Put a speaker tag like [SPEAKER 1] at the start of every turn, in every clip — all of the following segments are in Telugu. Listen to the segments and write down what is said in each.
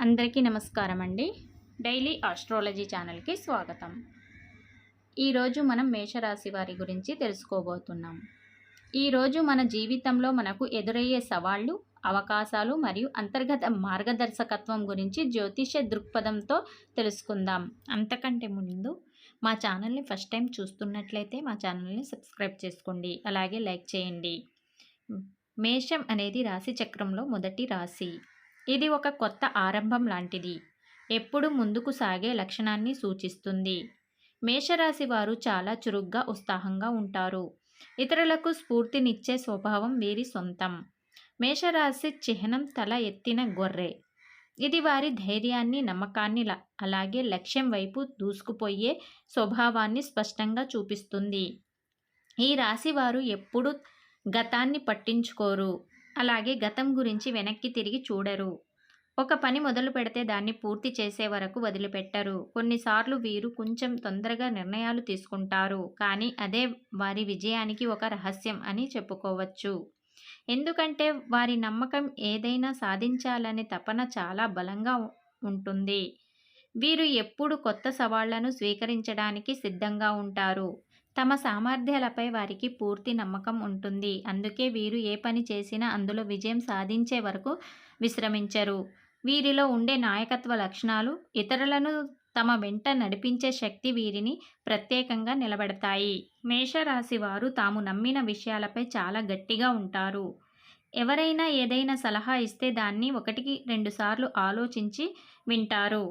[SPEAKER 1] అందరికీ నమస్కారం అండి డైలీ ఆస్ట్రాలజీ ఛానల్కి స్వాగతం. ఈరోజు మనం మేషరాశి వారి గురించి తెలుసుకోబోతున్నాం. ఈరోజు మన జీవితంలో మనకు ఎదురయ్యే సవాళ్ళు అవకాశాలు మరియు అంతర్గత మార్గదర్శకత్వం గురించి జ్యోతిష దృక్పథంతో తెలుసుకుందాం. అంతకంటే ముందు మా ఛానల్ని ఫస్ట్ టైం చూస్తున్నట్లయితే మా ఛానల్ని సబ్స్క్రైబ్ చేసుకోండి. అలాగే లైక్ చేయండి. మేషం అనేది రాశి చక్రంలో మొదటి రాశి. ఇది ఒక కొత్త ఆరంభం లాంటిది. ఎప్పుడు ముందుకు సాగే లక్షణాన్ని సూచిస్తుంది. మేషరాశి వారు చాలా చురుగ్గా ఉత్సాహంగా ఉంటారు. ఇతరులకు స్ఫూర్తినిచ్చే స్వభావం వీరి సొంతం. మేషరాశి చిహ్నం తల ఎత్తిన గొర్రె. ఇది వారి ధైర్యాన్ని నమ్మకాన్ని ల- అలాగే లక్ష్యం వైపు దూసుకుపోయే స్వభావాన్ని స్పష్టంగా చూపిస్తుంది. ఈ రాశి వారు ఎప్పుడు గతాన్ని పట్టించుకోరు. అలాగే గతం గురించి వెనక్కి తిరిగి చూడరు. ఒక పని మొదలు పెడితే దాన్ని పూర్తి చేసే వరకు వదిలిపెట్టరు. కొన్నిసార్లు వీరు కొంచెం తొందరగా నిర్ణయాలు తీసుకుంటారు. కానీ అదే వారి విజయానికి ఒక రహస్యం అని చెప్పుకోవచ్చు. ఎందుకంటే వారి నమ్మకం ఏదైనా సాధించాలనే తపన చాలా బలంగా ఉంటుంది. వీరు ఎప్పుడు కొత్త సవాళ్ళను స్వీకరించడానికి సిద్ధంగా ఉంటారు. తమ సామర్థ్యాలపై వారికి పూర్తి నమ్మకం ఉంటుంది. అందుకే వీరు ఏ పని చేసినా అందులో విజయం సాధించే వరకు విశ్రమించరు. వీరిలో ఉండే నాయకత్వ లక్షణాలు ఇతరులను తమ వెంట నడిపించే శక్తి వీరిని ప్రత్యేకంగా నిలబెడతాయి. మేషరాశి వారు తాము నమ్మిన విషయాలపై చాలా గట్టిగా ఉంటారు. ఎవరైనా ఏదైనా సలహా ఇస్తే దాన్ని ఒకటికి రెండుసార్లు ఆలోచించి వింటారు.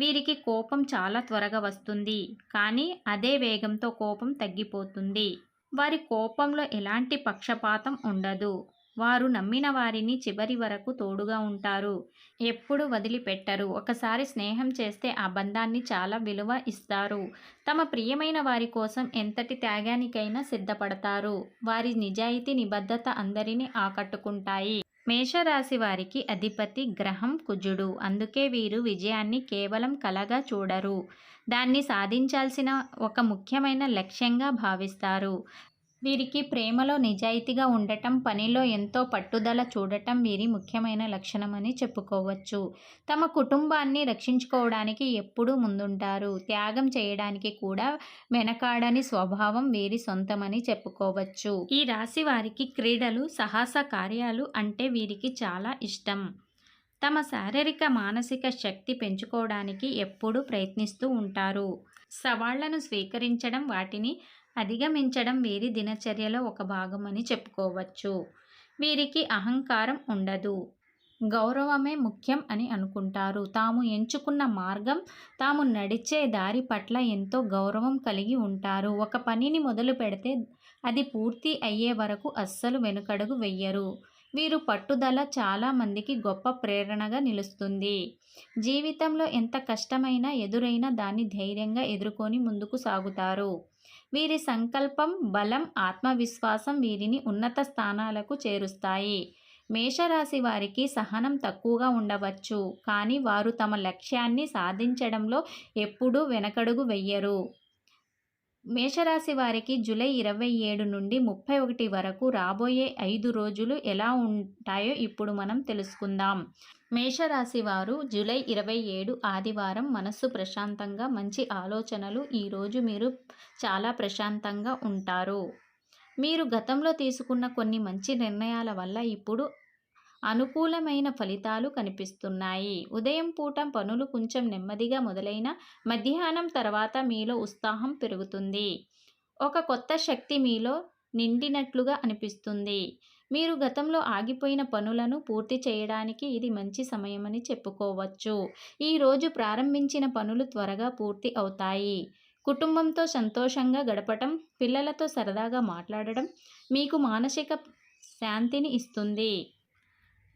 [SPEAKER 1] వీరికి కోపం చాలా త్వరగా వస్తుంది. కానీ అదే వేగంతో కోపం తగ్గిపోతుంది. వారి కోపంలో ఎలాంటి పక్షపాతం ఉండదు. వారు నమ్మిన వారిని చివరి వరకు తోడుగా ఉంటారు. ఎప్పుడు వదిలిపెట్టరు. ఒకసారి స్నేహం చేస్తే ఆ బంధాన్ని చాలా విలువ ఇస్తారు. తమ ప్రియమైన వారి కోసం ఎంతటి త్యాగానికైనా సిద్ధపడతారు. వారి నిజాయితీ నిబద్ధత అందరినీ ఆకట్టుకుంటాయి. మేషరాశి వారికి అధిపతి గ్రహం కుజుడు. అందుకే వీరు విజయాన్ని కేవలం కలగా చూడరు. దాన్ని సాధించాల్సిన ఒక ముఖ్యమైన లక్ష్యంగా భావిస్తారు. వీరికి ప్రేమలో నిజాయితీగా ఉండటం పనిలో ఎంతో పట్టుదల చూడటం వీరి ముఖ్యమైన లక్షణమని చెప్పుకోవచ్చు. తమ కుటుంబాన్ని రక్షించుకోవడానికి ఎప్పుడూ ముందుంటారు. త్యాగం చేయడానికి కూడా వెనకాడని స్వభావం వీరి సొంతమని చెప్పుకోవచ్చు. ఈ రాశి వారికి క్రీడలు సాహస కార్యాలు అంటే వీరికి చాలా ఇష్టం. తమ శారీరక మానసిక శక్తి పెంచుకోవడానికి ఎప్పుడూ ప్రయత్నిస్తూ ఉంటారు. సవాళ్ళను స్వీకరించడం వాటిని అధిగమించడం వీరి దినచర్యలో ఒక భాగమని చెప్పుకోవచ్చు. వీరికి అహంకారం ఉండదు. గౌరవమే ముఖ్యం అని అనుకుంటారు. తాము ఎంచుకున్న మార్గం తాము నడిచే దారి పట్ల ఎంతో గౌరవం కలిగి ఉంటారు. ఒక పనిని మొదలు పెడితే అది పూర్తి అయ్యే వరకు అస్సలు వెనుకడుగు వెయ్యరు వీరు పట్టుదల చాలామందికి గొప్ప ప్రేరణగా నిలుస్తుంది. జీవితంలో ఎంత కష్టమైనా ఎదురైనా దాన్ని ధైర్యంగా ఎదుర్కొని ముందుకు సాగుతారు. వీరి సంకల్పం బలం ఆత్మవిశ్వాసం వీరిని ఉన్నత స్థానాలకు చేరుస్తాయి. మేషరాశి వారికి సహనం తక్కువగా ఉండవచ్చు. కానీ వారు తమ లక్ష్యాన్ని సాధించడంలో ఎప్పుడూ వెనకడుగు వెయ్యరు మేషరాశి వారికి జూలై ఇరవై ఏడు నుండి ముప్పై ఒకటి వరకు రాబోయే ఐదు రోజులు ఎలా ఉంటాయో ఇప్పుడు మనం తెలుసుకుందాం. మేషరాశి వారు జూలై ఇరవై ఏడు ఆదివారం మనస్సు ప్రశాంతంగా మంచి ఆలోచనలు ఈరోజు మీరు చాలా ప్రశాంతంగా ఉంటారు. మీరు గతంలో తీసుకున్న కొన్ని మంచి నిర్ణయాల వల్ల ఇప్పుడు అనుకూలమైన ఫలితాలు కనిపిస్తున్నాయి. ఉదయం పూట పనులు కొంచెం నెమ్మదిగా మొదలైన మధ్యాహ్నం తర్వాత మీలో ఉత్సాహం పెరుగుతుంది. ఒక కొత్త శక్తి మీలో నిండినట్లుగా అనిపిస్తుంది. మీరు గతంలో ఆగిపోయిన పనులను పూర్తి చేయడానికి ఇది మంచి సమయమని చెప్పుకోవచ్చు. ఈరోజు ప్రారంభించిన పనులు త్వరగా పూర్తి అవుతాయి. కుటుంబంతో సంతోషంగా గడపటం పిల్లలతో సరదాగా మాట్లాడడం మీకు మానసిక శాంతిని ఇస్తుంది.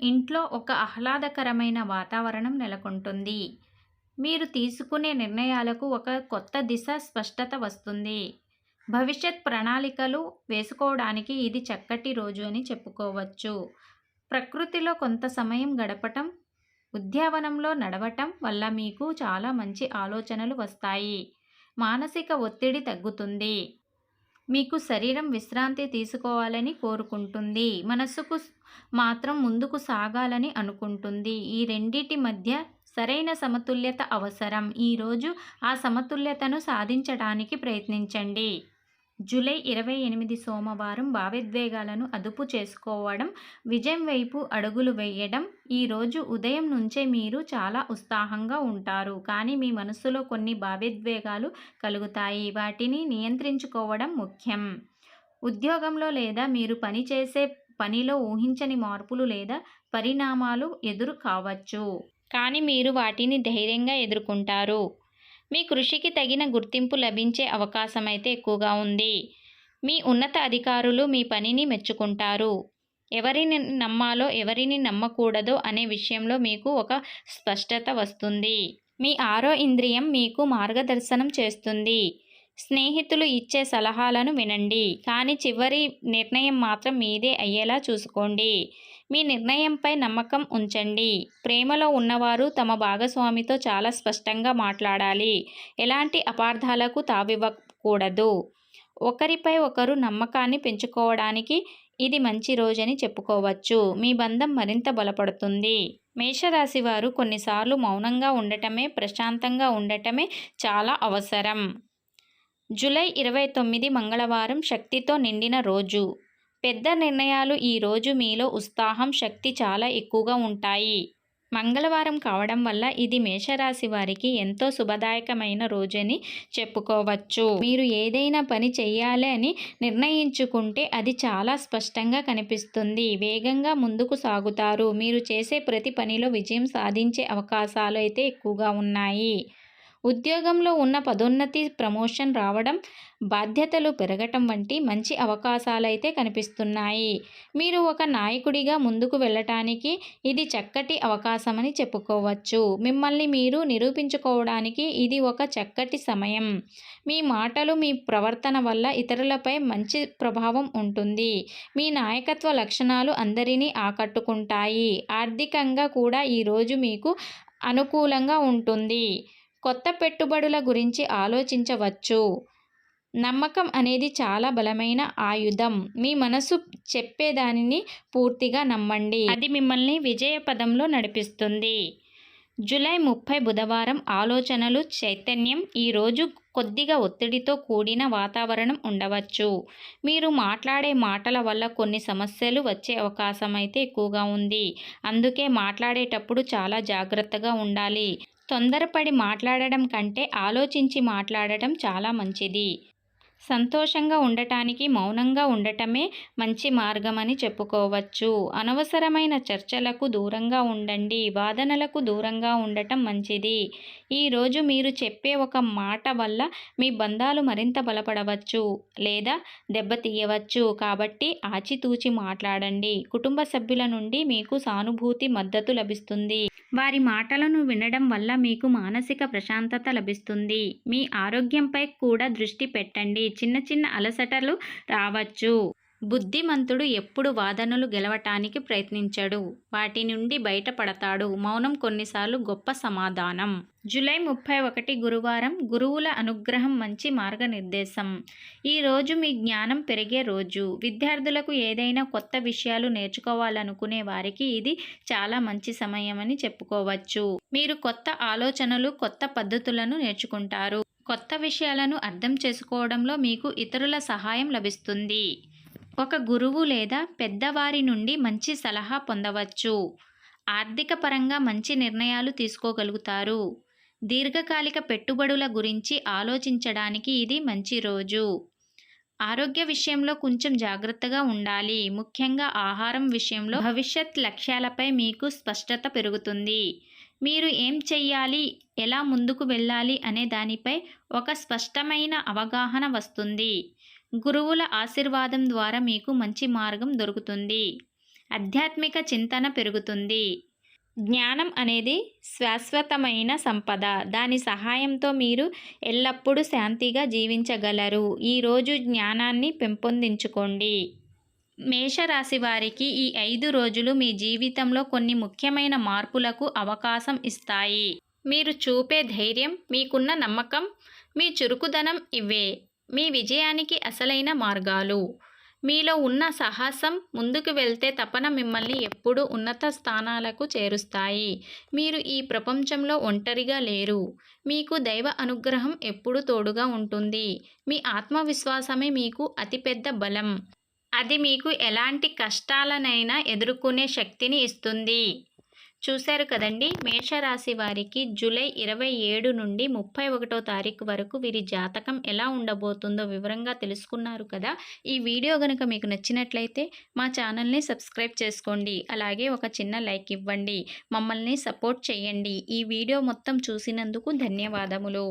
[SPEAKER 1] ఇంట్లో ఒక ఆహ్లాదకరమైన వాతావరణం నెలకొంటుంది. మీరు తీసుకునే నిర్ణయాలకు ఒక కొత్త దిశ స్పష్టత వస్తుంది. భవిష్యత్ ప్రణాళికలు వేసుకోవడానికి ఇది చక్కటి రోజు అని చెప్పుకోవచ్చు. ప్రకృతిలో కొంత సమయం గడపటం ఉద్యావనంలో నడవటం వల్ల మీకు చాలా మంచి ఆలోచనలు వస్తాయి. మానసిక ఒత్తిడి తగ్గుతుంది. మీకు శరీరం విశ్రాంతి తీసుకోవాలని కోరుకుంటుంది. మనస్సుకు మాత్రం ముందుకు సాగాలని అనుకుంటుంది. ఈ రెండిటి మధ్య సరైన సమతుల్యత అవసరం. ఈరోజు ఆ సమతుల్యతను సాధించడానికి ప్రయత్నించండి. జూలై ఇరవై ఎనిమిది సోమవారం భావోద్వేగాలను అదుపు చేసుకోవడం విజయం వైపు అడుగులు వేయడం ఈరోజు ఉదయం నుంచే మీరు చాలా ఉత్సాహంగా ఉంటారు. కానీ మీ మనసులో కొన్ని భావోద్వేగాలు కలుగుతాయి. వాటిని నియంత్రించుకోవడం ముఖ్యం. ఉద్యోగంలో లేదా మీరు పనిచేసే పనిలో ఊహించని మార్పులు లేదా పరిణామాలు ఎదురు కావచ్చు. కానీ మీరు వాటిని ధైర్యంగా ఎదుర్కొంటారు. మీ కృషికి తగిన గుర్తింపు లభించే అవకాశం అయితే ఎక్కువగా ఉంది. మీ ఉన్నత అధికారులు మీ పనిని మెచ్చుకుంటారు. ఎవరిని నమ్మాలో ఎవరిని నమ్మకూడదో అనే విషయంలో మీకు ఒక స్పష్టత వస్తుంది. మీ ఆరో ఇంద్రియం మీకు మార్గదర్శనం చేస్తుంది. స్నేహితులు ఇచ్చే సలహాలను వినండి. కానీ చివరి నిర్ణయం మాత్రం మీదే అయ్యేలా చూసుకోండి. మీ నిర్ణయంపై నమ్మకం ఉంచండి. ప్రేమలో ఉన్నవారు తమ భాగస్వామితో చాలా స్పష్టంగా మాట్లాడాలి. ఎలాంటి అపార్థాలకు తావివ్వకూడదు. ఒకరిపై ఒకరు నమ్మకాన్ని పెంచుకోవడానికి ఇది మంచి రోజని చెప్పుకోవచ్చు. మీ బంధం మరింత బలపడుతుంది. మేషరాశి వారు కొన్నిసార్లు మౌనంగా ఉండటమే ప్రశాంతంగా ఉండటమే చాలా అవసరం. జూలై ఇరవై తొమ్మిది మంగళవారం శక్తితో నిండిన రోజు. పెద్ద నిర్ణయాలు ఈ రోజు మీలో ఉత్సాహం శక్తి చాలా ఎక్కువగా ఉంటాయి. మంగళవారం కావడం వల్ల ఇది మేషరాశి వారికి ఎంతో శుభదాయకమైన రోజని చెప్పుకోవచ్చు. మీరు ఏదైనా పని చేయాలి అని నిర్ణయించుకుంటే అది చాలా స్పష్టంగా కనిపిస్తుంది. వేగంగా ముందుకు సాగుతారు. మీరు చేసే ప్రతి పనిలో విజయం సాధించే అవకాశాలు అయితే ఎక్కువగా ఉన్నాయి. ఉద్యోగంలో ఉన్న పదోన్నతి ప్రమోషన్ రావడం బాధ్యతలు పెరగటం వంటి మంచి అవకాశాలైతే కనిపిస్తున్నాయి. మీరు ఒక నాయకుడిగా ముందుకు వెళ్ళటానికి ఇది చక్కటి అవకాశమని చెప్పుకోవచ్చు. మిమ్మల్ని మీరు నిరూపించుకోవడానికి ఇది ఒక చక్కటి సమయం. మీ మాటలు మీ ప్రవర్తన వల్ల ఇతరులపై మంచి ప్రభావం ఉంటుంది. మీ నాయకత్వ లక్షణాలు అందరినీ ఆకట్టుకుంటాయి. ఆర్థికంగా కూడా ఈరోజు మీకు అనుకూలంగా ఉంటుంది. కొత్త పెట్టుబడుల గురించి ఆలోచించవచ్చు. నమ్మకం అనేది చాలా బలమైన ఆయుధం. మీ మనసు చెప్పేదానిని పూర్తిగా నమ్మండి. అది మిమ్మల్ని విజయ పదంలో నడిపిస్తుంది. జూలై ముప్పై బుధవారం ఆలోచనలు చైతన్యం ఈరోజు కొద్దిగా ఒత్తిడితో కూడిన వాతావరణం ఉండవచ్చు. మీరు మాట్లాడే మాటల వల్ల కొన్ని సమస్యలు వచ్చే అవకాశం అయితే ఎక్కువగా ఉంది. అందుకే మాట్లాడేటప్పుడు చాలా జాగ్రత్తగా ఉండాలి. తొందరపడి మాట్లాడడం కంటే ఆలోచించి మాట్లాడటం చాలా మంచిది. సంతోషంగా ఉండటానికి మౌనంగా ఉండటమే మంచి మార్గమని చెప్పుకోవచ్చు. అనవసరమైన చర్చలకు దూరంగా ఉండండి. వాదనలకు దూరంగా ఉండటం మంచిది. ఈరోజు మీరు చెప్పే ఒక మాట వల్ల మీ బంధాలు మరింత బలపడవచ్చు లేదా దెబ్బతీయవచ్చు. కాబట్టి ఆచితూచి మాట్లాడండి. కుటుంబ సభ్యుల నుండి మీకు సానుభూతి మద్దతు లభిస్తుంది. వారి మాటలను వినడం వల్ల మీకు మానసిక ప్రశాంతత లభిస్తుంది. మీ ఆరోగ్యంపై కూడా దృష్టి పెట్టండి. చిన్న చిన్న అలసటలు రావచ్చు. బుద్ధిమంతుడు ఎప్పుడు వాదనలు గెలవటానికి ప్రయత్నించడు. వాటి నుండి బయటపడతాడు. మౌనం కొన్నిసార్లు గొప్ప సమాధానం. జూలై ముప్పై ఒకటి గురువారం గురువుల అనుగ్రహం మంచి మార్గనిర్దేశం. ఈ రోజు మీ జ్ఞానం పెరిగే రోజు. విద్యార్థులకు ఏదైనా కొత్త విషయాలు నేర్చుకోవాలనుకునే వారికి ఇది చాలా మంచి సమయమని చెప్పుకోవచ్చు. మీరు కొత్త ఆలోచనలు కొత్త పద్ధతులను నేర్చుకుంటారు. కొత్త విషయాలను అర్థం చేసుకోవడంలో మీకు ఇతరుల సహాయం లభిస్తుంది. ఒక గురువు లేదా పెద్దవారి నుండి మంచి సలహా పొందవచ్చు. ఆర్థిక పరంగా మంచి నిర్ణయాలు తీసుకోగలుగుతారు. దీర్ఘకాలిక పెట్టుబడుల గురించి ఆలోచించడానికి ఇది మంచి రోజు. ఆరోగ్య విషయంలో కొంచెం జాగ్రత్తగా ఉండాలి. ముఖ్యంగా ఆహారం విషయంలో భవిష్యత్ లక్ష్యాలపై మీకు స్పష్టత పెరుగుతుంది. మీరు ఏం చెయ్యాలి? ఎలా ముందుకు వెళ్ళాలి? అనే దానిపై ఒక స్పష్టమైన అవగాహన వస్తుంది. గురువుల ఆశీర్వాదం ద్వారా మీకు మంచి మార్గం దొరుకుతుంది. ఆధ్యాత్మిక చింతన పెరుగుతుంది. జ్ఞానం అనేది శాశ్వతమైన సంపద. దాని సహాయంతో మీరు ఎల్లప్పుడూ శాంతిగా జీవించగలరు. ఈరోజు జ్ఞానాన్ని పెంపొందించుకోండి. మేషరాశి వారికి ఈ ఐదు రోజులు మీ జీవితంలో కొన్ని ముఖ్యమైన మార్పులకు అవకాశం ఇస్తాయి. మీరు చూపే ధైర్యం మీకున్న నమ్మకం మీ చురుకుదనం ఇవే. మీ విజయానికి అసలైన మార్గాలు. మీలో ఉన్న సాహసం ముందుకు వెళ్తే తపన మిమ్మల్ని ఎప్పుడూ ఉన్నత స్థానాలకు చేరుస్తాయి. మీరు ఈ ప్రపంచంలో ఒంటరిగా లేరు. మీకు దైవ అనుగ్రహం ఎప్పుడూ తోడుగా ఉంటుంది. మీ ఆత్మవిశ్వాసమే మీకు అతిపెద్ద బలం. అది మీకు ఎలాంటి కష్టాలనైనా ఎదుర్కొనే శక్తిని ఇస్తుంది. చూశారు కదండి మేషరాశి వారికి జూలై ఇరవై ఏడు నుండి ముప్పై ఒకటో తారీఖు వరకు వీరి జాతకం ఎలా ఉండబోతుందో వివరంగా తెలుసుకున్నారు కదా. ఈ వీడియో కనుక మీకు నచ్చినట్లయితే మా ఛానల్ని సబ్స్క్రైబ్ చేసుకోండి. అలాగే ఒక చిన్న లైక్ ఇవ్వండి. మమ్మల్ని సపోర్ట్ చేయండి. ఈ వీడియో మొత్తం చూసినందుకు ధన్యవాదములు.